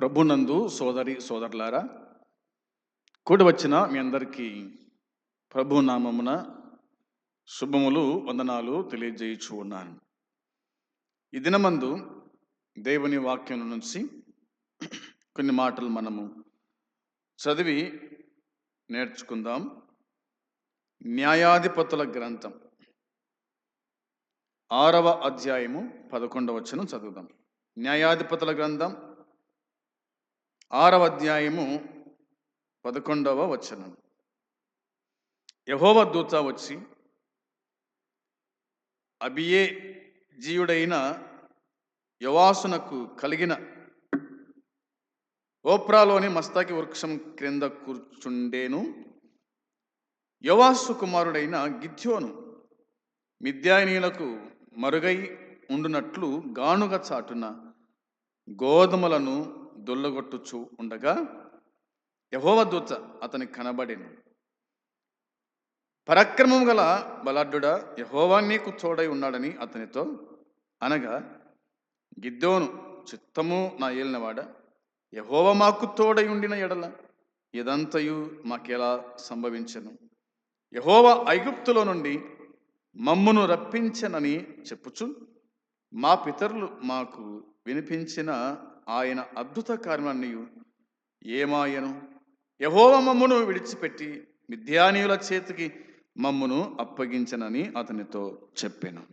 ప్రభునందు సోదరి సోదరులారా కూడి వచ్చిన మీ అందరికీ ప్రభు నామమున శుభములు వందనాలు తెలియజేయచూ ఉన్నాను. ఈ దినమందు దేవుని వాక్యం నుంచి కొన్ని మాటలు మనము చదివి నేర్చుకుందాం. న్యాయాధిపతుల గ్రంథం ఆరవ అధ్యాయము పదకొండవ చదువుదాం. న్యాయాధిపతుల గ్రంథం ఆరవ అధ్యాయము పదకొండవ వచనం యహోవ దూత వచ్చి అబియే జీయుడైన యవాసునకు కలిగిన ఓప్రాలోని మస్తాకి వృక్షం క్రింద కూర్చుండేను. యవాసు కుమారుడైన గిద్యోను మిద్యానీయులకు మరుగై ఉండునట్లు గానుగ చాటున గోధుమలను దొల్లగొట్టుచు ఉండగా యహోవ దూత అతనికి కనబడింది పరాక్రమం గల బలాడ్డుడ యహోవా నీకు తోడై ఉన్నాడని అతనితో అనగా గిద్దోను చిత్తము నా ఏలినవాడ యహోవ మాకు తోడై ఉండిన ఎడల ఇదంతయు మాకెలా సంభవించను. యహోవ ఐగుప్తులో నుండి మమ్మును రప్పించనని చెప్పుచు మా పితరులు మాకు వినిపించిన ఆయన అద్భుత కార్యాన్ని ఏమాయను? యహోవ మమ్మును విడిచిపెట్టి మిథ్యానీయుల చేతికి మమ్మును అప్పగించనని అతనితో చెప్పాను.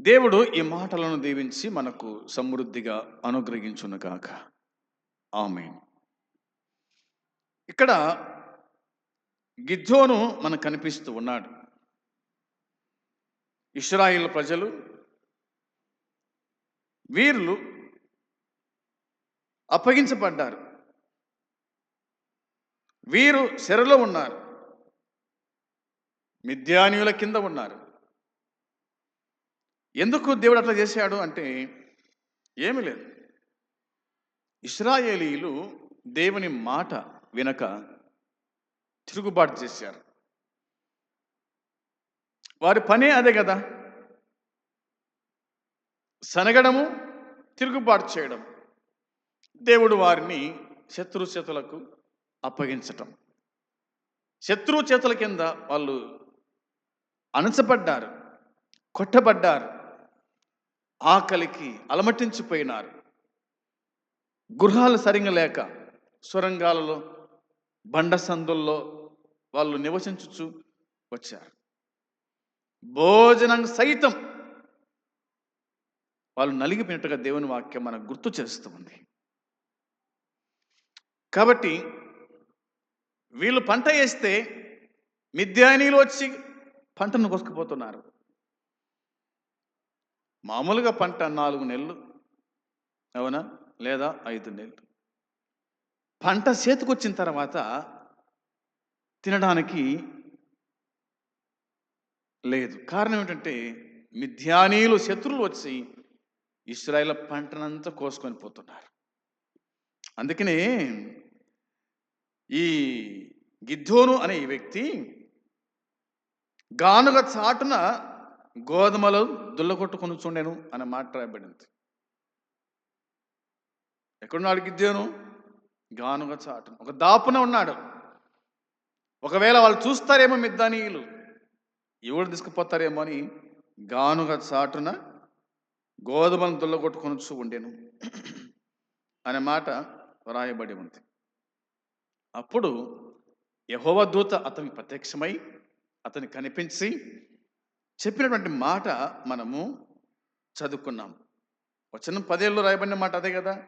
దేవుడు ఈ మాటలను దీవించి మనకు సమృద్ధిగా అనుగ్రహించునుగాక ఆమె ఇక్కడ గిద్దోను మనకు కనిపిస్తూ ఉన్నాడు. ఇస్రాయిల్ ప్రజలు వీరులు అప్పగించబడ్డారు. వీరు శరలో ఉన్నారు. మిద్యానియుల కింద ఉన్నారు. ఎందుకు దేవుడు అట్లా చేశాడు అంటే ఏమి లేదు. ఇస్రాయేలీలు దేవుని మాట వినక తిరుగుబాటు చేశారు. వారి పనే అదే కదా. సనగడము తిరుగుబాటు చేయడం దేవుడు వారిని శత్రు చేతులకు అప్పగించటం. శత్రు చేతుల కింద వాళ్ళు అణచబడ్డారు కొట్టబడ్డారు ఆకలికి అలమటించిపోయినారు. గృహాలు సరిగా లేక సొరంగాలలో బండ సందుల్లో వాళ్ళు నివసించుచు వచ్చారు. భోజనం సైతం వాళ్ళు నలిగిపోయినట్టుగా దేవుని వాక్యం మనకు గుర్తు చేస్తుంది. కాబట్టి వీళ్ళు పంట వేస్తే మిద్యానీలు వచ్చి పంటను కొసుకుపోతున్నారు. మామూలుగా పంట నాలుగు నెలలు అవునా? లేదా ఐదు నెలలు. పంట చేతికొచ్చిన తర్వాత తినడానికి లేదు. కారణం ఏంటంటే మిథ్యానీలు శత్రువులు వచ్చి ఇస్రాయేల్ పంటనంతా కోసుకొని పోతున్నారు. అందుకనే ఈ గిద్దోను అనే ఈ వ్యక్తి గానుగ చాటున గోధుమలు దుల్లగొట్టుకొని చూడెను అనే మాట రాయబడింది. ఎక్కడున్నాడు గిద్దోను గానుగ చాటున. ఒక దాపున ఉన్నాడు. ఒకవేళ వాళ్ళు చూస్తారేమో మిద్దానీయులు ఎవరు తీసుకుపోతారేమో అని గానుగ చాటున గోధుమలను దుల్లగొట్టుకొని ఉండేను అనే మాట వ్రాయబడి ఉంది. అప్పుడు యహోవ దూత అతనికి ప్రత్యక్షమై అతని కనిపించి చెప్పినటువంటి మాట మనము చదువుకున్నాం. వచనం పదేళ్ళు రాయబడిన మాట అదే కదా?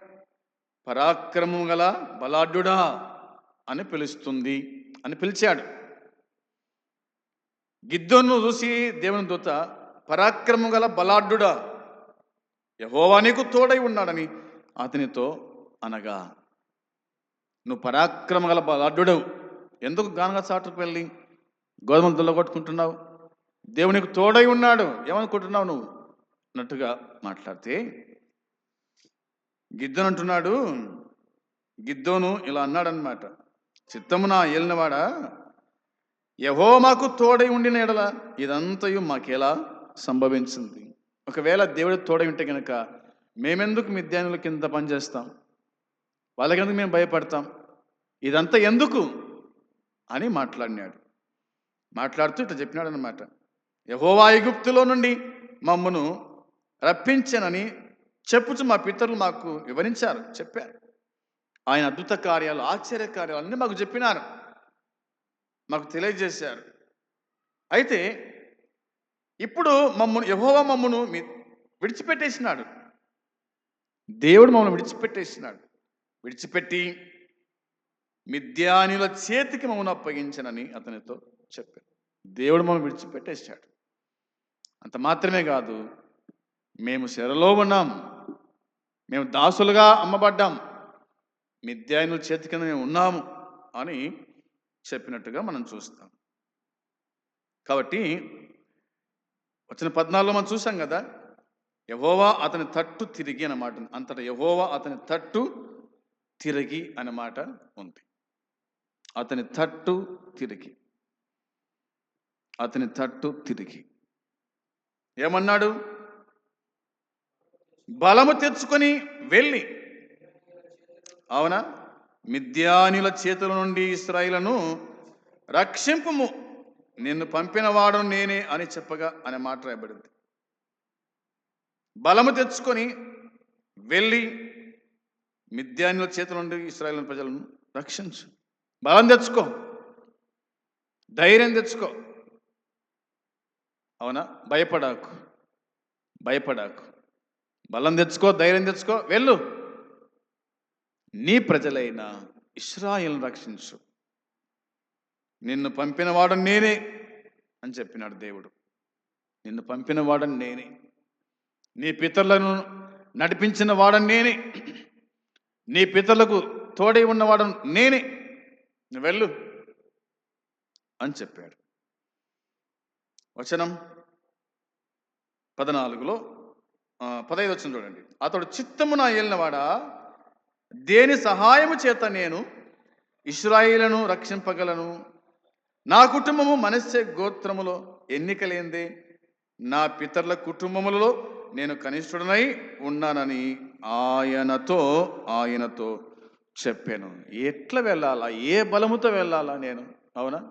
పరాక్రమం గల బలాఢ్యుడా అని పిలుస్తుంది అని పిలిచాడు. గిద్దోను చూసి దేవుని దూత పరాక్రమం గల బలాఢ్యుడా యహోవా నీకు తోడై ఉన్నాడని అతనితో అనగా నువ్వు పరాక్రమ గల అడ్డుడవు. ఎందుకు గానగా చాటుకు వెళ్ళి గోధుమలు దుల్లగొట్టుకుంటున్నావు? దేవునికి తోడై ఉన్నాడు. ఏమనుకుంటున్నావు నువ్వు? అన్నట్టుగా మాట్లాడితే గిద్దను అంటున్నాడు గిద్దోను ఇలా అన్నాడనమాట చిత్తము నా ఏలినవాడా? యహో మాకు తోడై ఉండిన ఎడల ఇదంతయు మాకెలా సంభవించింది? ఒకవేళ దేవుడు తోడై ఉంటే కనుక మేమెందుకు మిద్యానుల కింద పనిచేస్తాం? వాళ్ళకెందుకు మేము భయపడతాం? ఇదంతా ఎందుకు? అని మాట్లాడినాడు. మాట్లాడుతూ ఇట్లా చెప్పినాడు అనమాట యహోవా నుండి మమ్మను రప్పించనని చెప్పుచు మా పితరులు మాకు వివరించారు చెప్పారు. ఆయన అద్భుత కార్యాలు ఆశ్చర్య కార్యాలు అన్నీ మాకు చెప్పినారు. మాకు తెలియజేశారు. అయితే ఇప్పుడు మమ్మను యహోవా మమ్మను మీ విడిచిపెట్టేసినాడు. దేవుడు మమ్మల్ని విడిచిపెట్టేసినాడు. విడిచిపెట్టి మిద్యానుల చేతికి మమ్మల్ని అప్పగించనని అతనితో చెప్పాడు. దేవుడు మమ్మల్ని విడిచిపెట్టేశాడు. అంత మాత్రమే కాదు మేము శరలో ఉన్నాం. మేము దాసులుగా అమ్మబడ్డాం. మిద్యానుల చేతి కింద మేము ఉన్నాము అని చెప్పినట్టుగా మనం చూస్తాం. కాబట్టి వచ్చిన పద్నాలుగులో మనం చూసాం కదా యహోవా అతని తట్టు తిరిగి అన్నమాట అంతటా యహోవా అతని తట్టు తిరిగి అన్నమాట ఉంది. అతని తట్టు తిరిగి. అతని తట్టు తిరిగి. ఏమన్నాడు? బలము తెచ్చుకొని వెళ్ళి. అవునా? మిద్యానుల చేతుల నుండి ఇస్రాయిలను రక్షింపుము. నిన్ను పంపినవాడు నేనే అని చెప్పగా అనే మాట రాయబడింది. బలము తెచ్చుకొని వెళ్ళి మిద్యానుల చేతుల నుండి ఇస్రాయల్ ప్రజలను రక్షించు. బలం తెచ్చుకో. ధైర్యం తెచ్చుకో. అవునా? భయపడాకు. భయపడాకు. బలం తెచ్చుకో ధైర్యం తెచ్చుకో వెళ్ళు. నీ ప్రజలైన ఇస్రాయిల్ను రక్షించు. నిన్ను పంపినవాడు నేనే అని చెప్పినాడు దేవుడు. నిన్ను పంపిన వాడని నేనే. నీ పితరులను నడిపించిన వాడని నేనే. నీ పితరులకు తోడై ఉన్నవాడు నేనే. నువ్వు వెళ్ళు అని చెప్పాడు. వచనం పద్నాలుగులో పదహైదు వచ్చిన చూడండి. అతడు చిత్తము నా ఏలినవాడా? దేని సహాయము చేత నేను ఇస్రాయిలను రక్షింపగలను? నా కుటుంబము మనస్సే గోత్రములో ఎన్నికలేందే నా పితరుల కుటుంబములలో నేను కనిష్ఠుడనై ఉన్నానని ఆయనతో ఆయనతో చెప్పాను. ఎట్లా వెళ్ళాలా? ఏ బలముతో వెళ్ళాలా నేను? అవునా?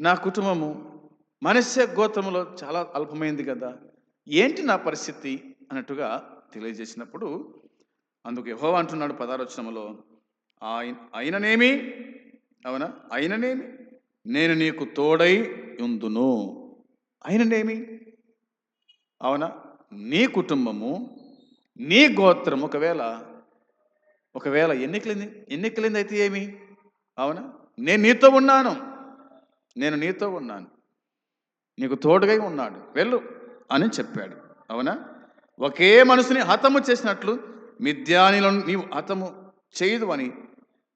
నా కుటుంబము మనస్య గోత్రములో చాలా అల్పమైంది కదా. ఏంటి నా పరిస్థితి? అన్నట్టుగా తెలియజేసినప్పుడు అందుకు యహో అంటున్నాడు పదారోచనములో ఆయన అయిననేమి? అవునా? అయిననేమి? నేను నీకు తోడై ఉందును. అయిననేమి? అవునా? నీ కుటుంబము నీ గోత్రం ఒకవేళ ఒకవేళ ఎన్నికలింది ఎన్నికలింది అయితే ఏమి? అవునా? నేను నీతో ఉన్నాను. నేను నీతో ఉన్నాను. నీకు తోడుగా ఉన్నాడు. వెళ్ళు అని చెప్పాడు. అవునా? ఒకే మనసుని హతము చేసినట్లు మిథ్యానిలను నీవు హతము చేయదు అని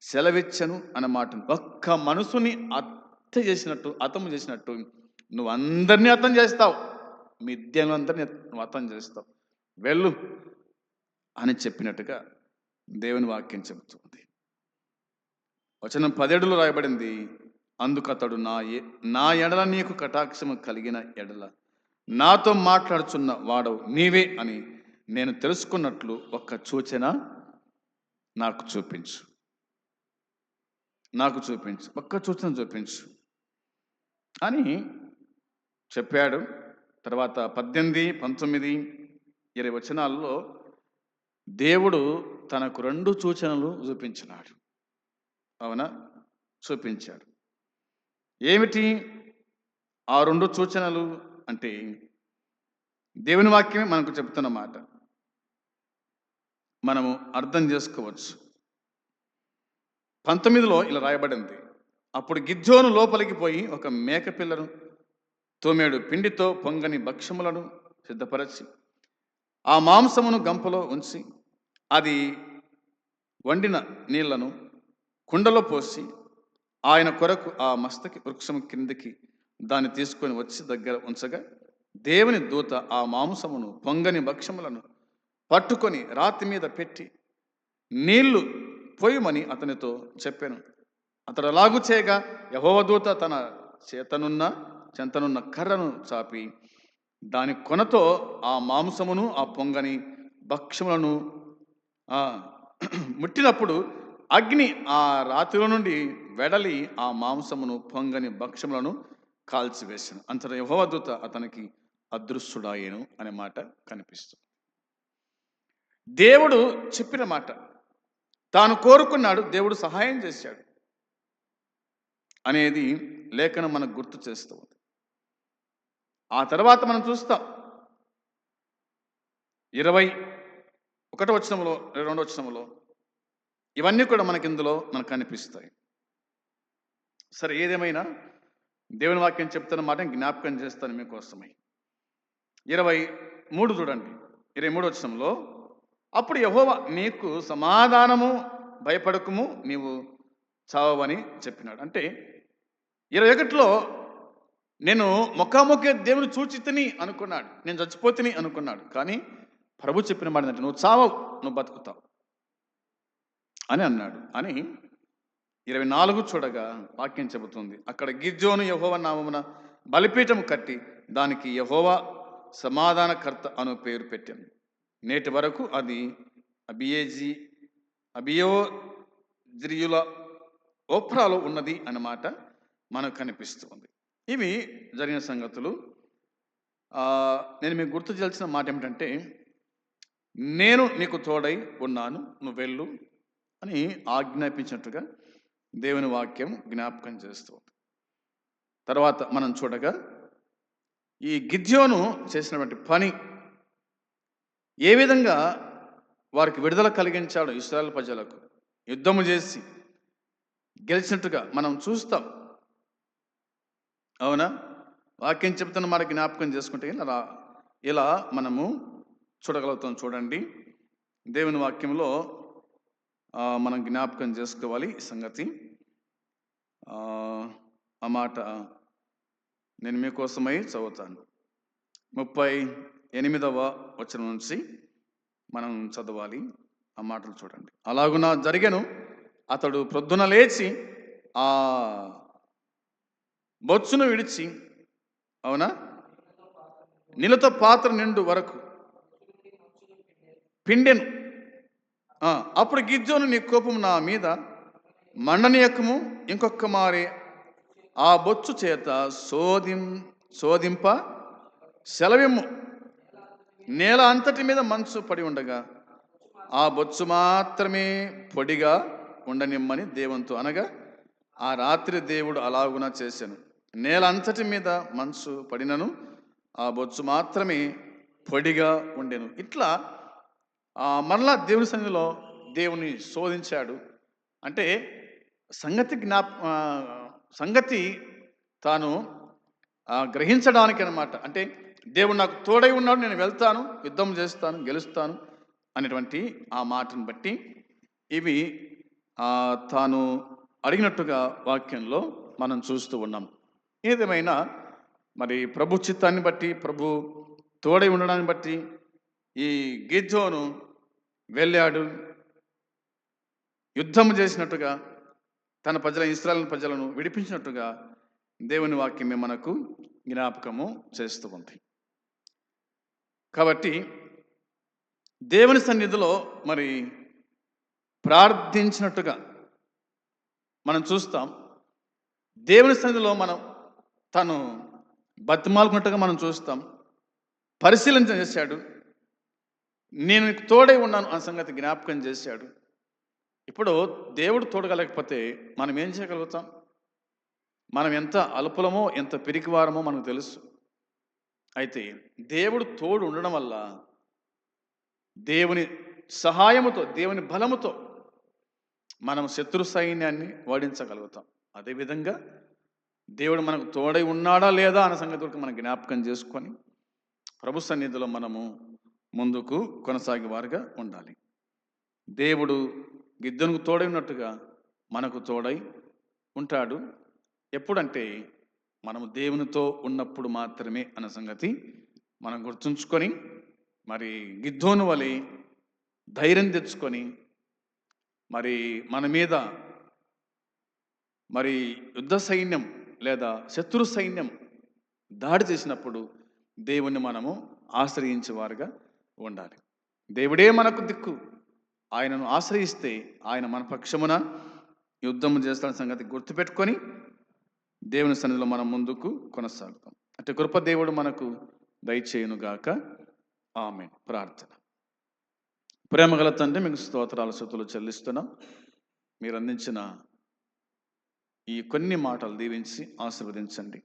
సెలవిచ్చను అన్నమాట. ఒక్క మనసుని అత్త చేసినట్టు హతము చేసినట్టు నువ్వు అందరినీ అర్థం చేస్తావు. మిథ్యను అందరినీ నువ్వు అర్థం చేస్తావు. వెళ్ళు. అని చెప్పినట్టుగా దేవుని వాక్యం చెబుతుంది. వచనం పదేడులో రాయబడింది అందుకు అతడు నా ఏ నా ఎడల నీకు కటాక్షము కలిగిన ఎడల. నాతో మాట్లాడుచున్న వాడవు నీవే అని నేను తెలుసుకున్నట్లు ఒక్క సూచన నాకు చూపించు. నాకు చూపించు. ఒక్క సూచన చూపించు. అని చెప్పాడు. తర్వాత పద్దెనిమిది పంతొమ్మిది ఇరవై వచనాల్లో దేవుడు తనకు రెండు సూచనలు చూపించినాడు. అవునా? చూపించాడు. ఏమిటి ఆ రెండు సూచనలు అంటే దేవుని వాక్యమే మనకు చెప్తున్న మాట. మనము అర్థం చేసుకోవచ్చు. పంతొమ్మిదిలో ఇలా రాయబడింది. అప్పుడు గిజ్జోను లోపలికి పోయి ఒక మేకపిల్లను తోమేడు పిండితో పొంగని భక్ష్యములను సిద్ధపరచి ఆ మాంసమును గంపలో ఉంచి అది వండిన నీళ్ళను కుండలో పోసి ఆయన కొరకు ఆ మస్తకి వృక్షం క్రిందికి దాన్ని తీసుకొని వచ్చి దగ్గర ఉంచగా దేవుని దూత ఆ మాంసమును పొంగని భక్ష్యములను పట్టుకొని రాతి మీద పెట్టి నీళ్ళు పోయమని అతనితో చెప్పాను. అతడు అలాగు చేయగా యహోవదూత తన చేతనున్న చెంతనున్న కర్రను చాపి దాని కొనతో ఆ మాంసమును ఆ పొంగని భక్ష్యములను ముట్టినప్పుడు అగ్ని ఆ రాత్రిలో నుండి వెడలి ఆ మాంసమును పొంగని భక్ష్యములను కాల్చివేశాను. అంతట యహోవదూత అతనికి అదృశ్యుడాయేను అనే మాట కనిపిస్తుంది దేవుడు చెప్పిన మాట తాను కోరుకున్నాడు దేవుడు సహాయం చేశాడు అనేది లేఖనం మనకు గుర్తు చేస్తూ ఉంది. ఆ తర్వాత మనం చూస్తాం. ఇరవై ఒకటో వచనంలో రెండో వచనంలో ఇవన్నీ కూడా మనకి ఇందులో మనకు కనిపిస్తాయి. సరే ఏదేమైనా దేవుని వాక్యం చెప్తున్న మాట జ్ఞాపకం చేస్తాను మీకోసమై. ఇరవై మూడు చూడండి. ఇరవై మూడు వచనంలో అప్పుడు యహోవా నీకు సమాధానము భయపడకము నీవు చావని చెప్పినాడు. అంటే ఇరవై ఒకటిలో నేను ముఖాముఖి దేవుని చూచితిని అనుకున్నాడు. నేను చచ్చిపోతిని అనుకున్నాడు. కానీ ప్రభు చెప్పిన మాట ఏంటంటే నువ్వు చావవు నువ్వు బతుకుతావు. అని అన్నాడు. అని ఇరవై నాలుగు చూడగా వాక్యం చెబుతుంది. అక్కడ గిర్జోను యహోవ నామమున బలిపీఠం కట్టి దానికి యహోవ సమాధానకర్త అను పేరు పెట్టాను. నేటి వరకు అది అబియేజీ అబియో జిరియుల ఓప్రాలో ఉన్నది అన్నమాట మనకు కనిపిస్తుంది. ఇవి జరిగిన సంగతులు. నేను మీకు గుర్తు చేయాల్సిన మాట ఏమిటంటే నేను నీకు తోడై ఉన్నాను నువ్వు వెళ్ళు అని ఆజ్ఞాపించినట్టుగా దేవుని వాక్యం జ్ఞాపకం చేస్తుంది. తర్వాత మనం చూడగా ఈ గిద్యోను చేసినటువంటి పని ఏ విధంగా వారికి విడుదల కలిగించాడు ఇస్రాయల్ ప్రజలకు యుద్ధము చేసి గెలిచినట్టుగా మనం చూస్తాం. అవునా? వాక్యం చెప్తున్న మనకి జ్ఞాపకం చేసుకుంటే ఇలా ఇలా మనము చూడగలుగుతాం చూడండి. దేవుని వాక్యంలో మనం జ్ఞాపకం చేసుకోవాలి ఈ సంగతి. ఆ, ఆ మాట నేను మీకోసమై చదువుతాను. ముప్పై ఎనిమిదవ వచనం నుంచి మనం చదవాలి ఆ మాటలు చూడండి. అలాగున జరిగను అతడు ప్రొద్దున లేచి ఆ బొచ్చును విడిచి అవునా? నీళ్ళతో పాత్ర నిండు వరకు పిండెను. అప్పుడు గిజ్జోను నీ కోపం నా మీద మండనీయకము ఇంకొక మారి. ఆ బొచ్చు చేత శోధిం శోధింప సెలవిమ్ము. నేల అంతటి మీద మంచు పడి ఉండగా ఆ బొచ్చు మాత్రమే పొడిగా ఉండనిమ్మని దేవునితో అనగా ఆ రాత్రి దేవుడు అలాగున చేశాను నేల అంతటి మీద మంచు పడినను ఆ బొచ్చు మాత్రమే పొడిగా ఉండెను. ఇట్లా మరలా దేవుని సన్నిధిలో దేవుని శోధించాడు. అంటే సంగతి జ్ఞాప సంగతి తాను గ్రహించడానికి అనమాట అంటే దేవుడు నాకు తోడై ఉన్నాడు నేను వెళ్తాను యుద్ధం చేస్తాను గెలుస్తాను అనేటువంటి ఆ మాటను బట్టి ఇవి తాను అడిగినట్టుగా వాక్యంలో మనం చూస్తూ ఉన్నాం. ఏదేమైనా మరి ప్రభు చిత్తాన్ని బట్టి ప్రభు తోడై ఉండడాన్ని బట్టి ఈ గిజ్జోను వెళ్ళాడు. యుద్ధం చేసినట్టుగా తన ప్రజల ఇస్రాయల్ ప్రజలను విడిపించినట్టుగా దేవుని వాక్యమే మనకు జ్ఞాపకము చేస్తూ ఉంది. కాబట్టి దేవుని సన్నిధిలో మరి ప్రార్థించినట్టుగా మనం చూస్తాం. దేవుని సన్నిధిలో మనం తను బతిమాలుకున్నట్టుగా మనం చూస్తాం. పరిశీలన చేశాడు. నేను నీకు తోడై ఉన్నాను ఆ సంగతి జ్ఞాపకం చేశాడు. ఇప్పుడు దేవుడు తోడగలేకపోతే మనం ఏం చేయగలుగుతాం? మనం ఎంత అల్పులమో ఎంత పిరికివారమో మనకు తెలుసు. అయితే దేవుడు తోడు ఉండడం వల్ల దేవుని సహాయముతో దేవుని బలముతో మనం శత్రు సైన్యాన్ని ఓడించగలుగుతాం అదేవిధంగా దేవుడు మనకు తోడై ఉన్నాడా లేదా అన్న సంగతి కూడా మనం జ్ఞాపకం చేసుకొని ప్రభు సన్నిధిలో మనము ముందుకు కొనసాగేవారుగా ఉండాలి. దేవుడు గిద్దెనుకు తోడై ఉన్నట్టుగా మనకు తోడై ఉంటాడు. ఎప్పుడంటే మనము దేవునితో ఉన్నప్పుడు మాత్రమే అన్న సంగతి మనం గుర్తుంచుకొని మరి గిద్దోను వలె ధైర్యం తెచ్చుకొని మరి మన మీద మరి యుద్ధ సైన్యం లేదా శత్రు సైన్యం దాడి చేసినప్పుడు దేవుణ్ణి మనము ఆశ్రయించేవారుగా ఉండాలి. దేవుడే మనకు దిక్కు. ఆయనను ఆశ్రయిస్తే ఆయన మన పక్షమున యుద్ధము చేస్తున్న సంగతి గుర్తుపెట్టుకొని దేవుని సన్నిధిలో మనం ముందుకు కొనసాగుతాం. అంటే కృప దేవుడు మనకు దయచేయునుగాక ఆమె ప్రార్థన. ప్రేమగల తండ్రి మీకు స్తోత్రాల శృతులు చెల్లిస్తున్నాం. మీరు అందించిన ఈ కొన్ని మాటలు దీవించి ఆశీర్వదించండి.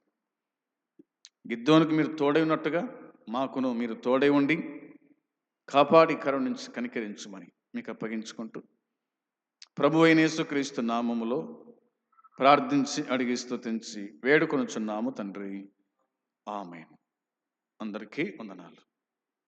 గిద్దోనికి మీరు తోడై ఉన్నట్టుగా మాకును మీరు తోడై ఉండి కాపాడి కరుణించి కనికరించుమని మీకు అప్పగించుకుంటూ ప్రభు అయిన యేసుక్రీస్తు నామములో ప్రార్థించి అడిగి స్తుతించి వేడుకొనుచున్నాము తండ్రి. ఆమె అందరికీ వందనాలు.